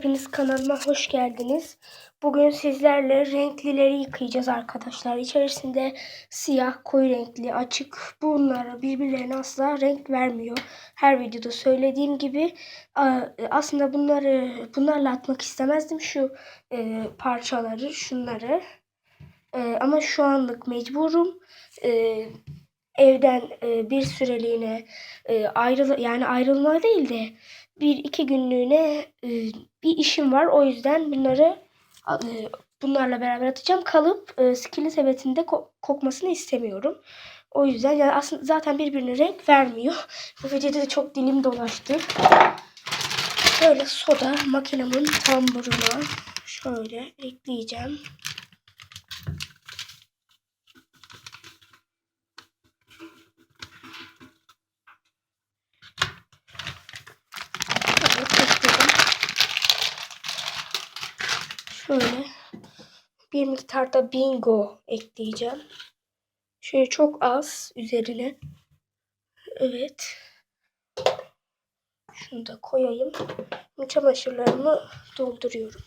Hepiniz kanalıma hoş geldiniz. Bugün sizlerle renklileri yıkayacağız arkadaşlar. İçerisinde siyah, koyu renkli, açık bunları birbirlerine asla renk vermiyor. Her videoda söylediğim gibi aslında bunları bunlarla atmak istemezdim şu e, parçaları, şunları. E, ama şu anlık mecburum. E, evden e, bir süreliğine e, ayrıl yani ayrılma değil de bir iki günlüğüne e, bir işim var. O yüzden bunları e, bunlarla beraber atacağım. Kalıp e, skili sepetinde ko- kokmasını istemiyorum. O yüzden yani aslında zaten birbirine renk vermiyor. Bu videoda da çok dilim dolaştı. Böyle soda makinemin hamburuna şöyle ekleyeceğim. Evet, ekledim. Şöyle bir miktar da bingo ekleyeceğim. Şöyle çok az üzerine. Evet. Şunu da koyayım. Çamaşırlarımı dolduruyorum.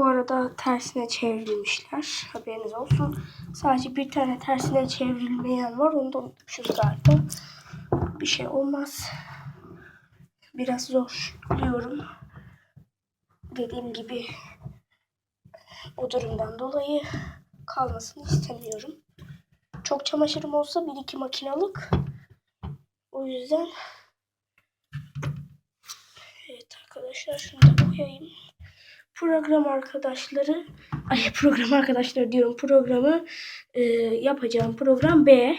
Bu arada tersine çevrilmişler. Haberiniz olsun. Sadece bir tane tersine çevrilmeyen var. Onu da unutmuşuz galiba. Bir şey olmaz. Biraz zor biliyorum. Dediğim gibi bu durumdan dolayı kalmasını istemiyorum. Çok çamaşırım olsa bir iki makinalık. O yüzden Evet arkadaşlar şunu da koyayım program arkadaşları ay program arkadaşlar diyorum programı e, yapacağım. Program B.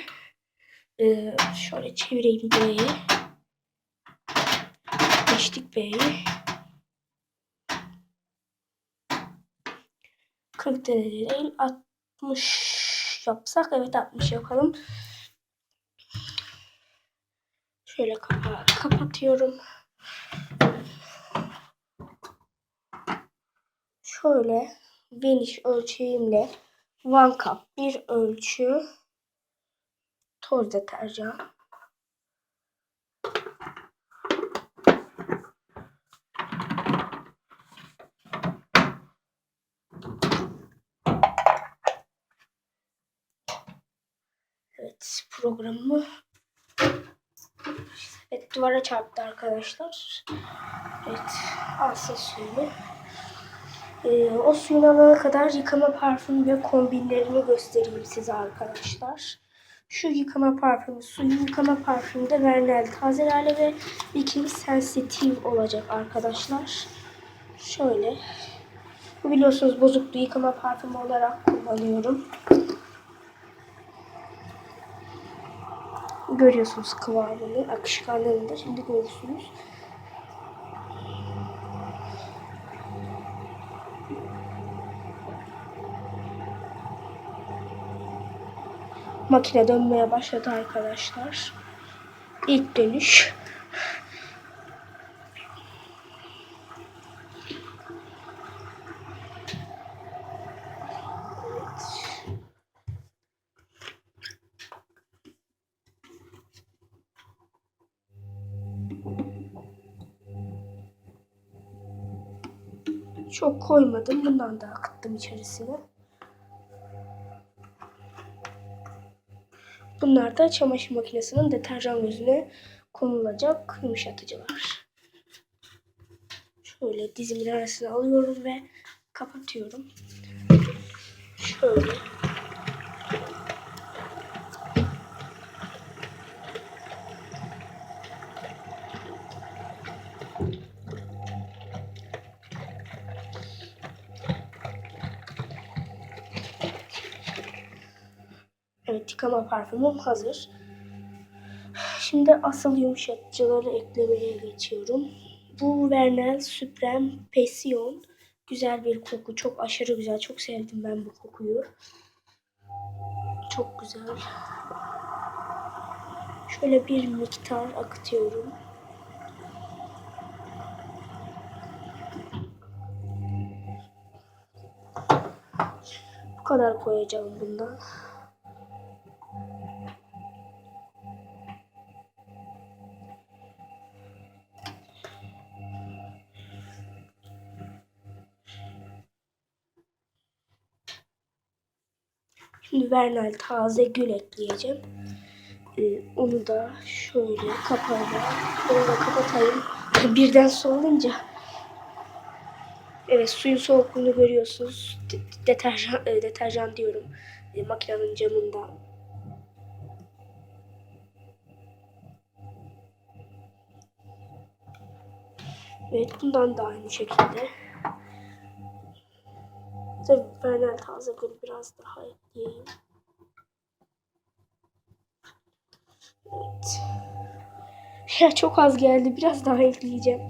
E, şöyle çevireyim B'yi. Geçtik B'yi. 40 derece değil 60 yapsak evet 60 yapalım. Şöyle kapağı kapatıyorum şöyle geniş ölçeğimle one cup bir ölçü toz deterjan Evet programımı Evet duvara çarptı arkadaşlar. Evet alsın suyunu. Ee, o suyun alana kadar yıkama parfüm ve kombinlerimi göstereyim size arkadaşlar. Şu yıkama parfümü, suyun yıkama parfümü de Vernel Taze Lale ve Bikini Sensitive olacak arkadaşlar. Şöyle. Bu biliyorsunuz bozuklu yıkama parfümü olarak kullanıyorum. Görüyorsunuz kıvamını, akışkanlığını da şimdi görürsünüz. Makine dönmeye başladı arkadaşlar. İlk dönüş. Çok koymadım. Bundan da akıttım içerisine. Bunlar da çamaşır makinesinin deterjan gözüne konulacak yumuşatıcılar. Şöyle dizimin arasına alıyorum ve kapatıyorum. Şöyle. Evet yıkama parfümüm hazır. Şimdi asıl yumuşatıcıları eklemeye geçiyorum. Bu Vernel Supreme Passion güzel bir koku. Çok aşırı güzel. Çok sevdim ben bu kokuyu. Çok güzel. Şöyle bir miktar akıtıyorum. Bu kadar koyacağım bundan. Şimdi Vernal taze gül ekleyeceğim. Ee, onu da şöyle kapağına onu da kapatayım. Birden soğuyunca Evet suyun soğukluğunu görüyorsunuz. De- deterjan, e, deterjan diyorum. E, makinenin camında. Evet bundan da aynı şekilde. Tabii Vernal taze gül biraz daha ekleyeyim. Evet. Ya çok az geldi. Biraz daha ekleyeceğim.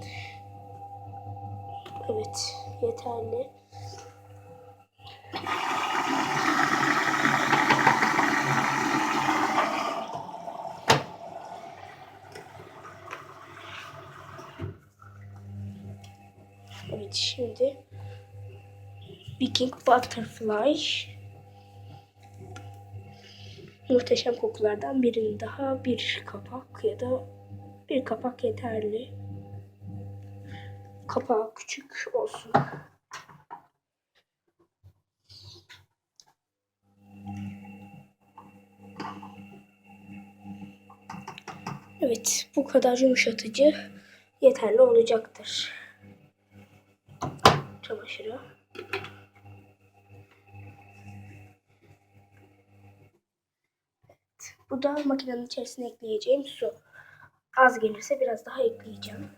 Evet. Yeterli. Evet şimdi Viking Butterfly muhteşem kokulardan birinin daha bir kapak ya da bir kapak yeterli. Kapağı küçük olsun. Evet, bu kadar yumuşatıcı yeterli olacaktır. Çamaşırı. Bu da makinenin içerisine ekleyeceğim su. Az gelirse biraz daha ekleyeceğim.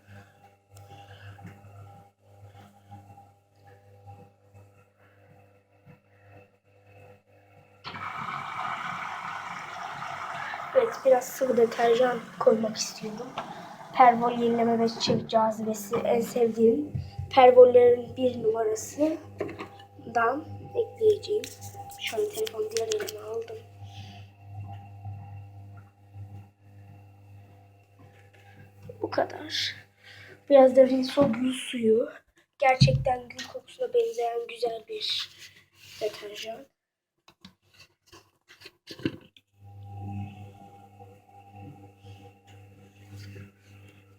Evet biraz sıvı deterjan koymak istiyorum. Pervol yenileme ve çiçek cazibesi en sevdiğim pervollerin bir numarasından ekleyeceğim. Şöyle telefonu diğer elime aldım. Bu kadar. Biraz da rinso gül suyu. Gerçekten gül kokusuna benzeyen güzel bir deterjan.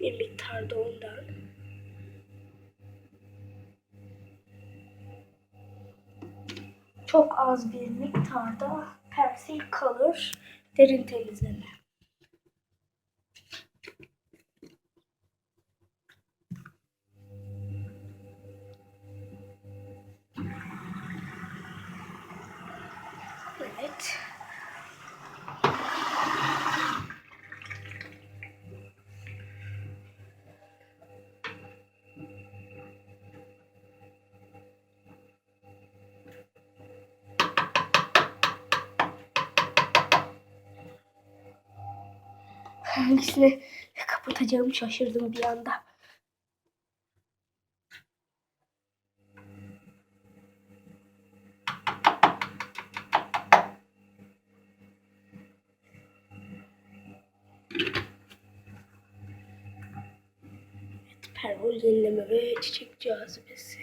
bir miktar da ondan. Çok az bir miktarda persil kalır derin temizleme. Evet. Hangisini kapatacağımı şaşırdım bir anda. Pervol yenileme ve çiçek cazibesi.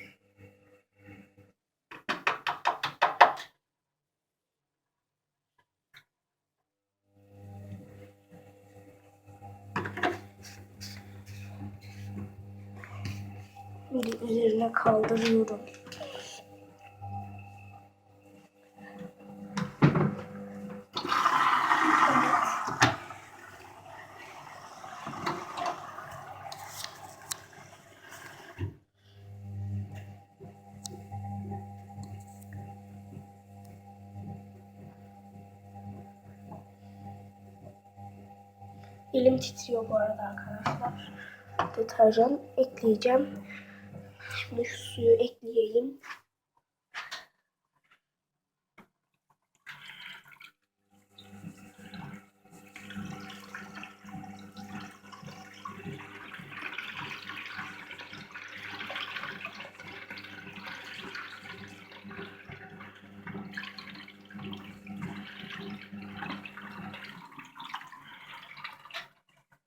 Üzerine kaldırıyorum. Elim titriyor bu arada arkadaşlar. Deterjan ekleyeceğim. Şimdi şu suyu ekleyelim.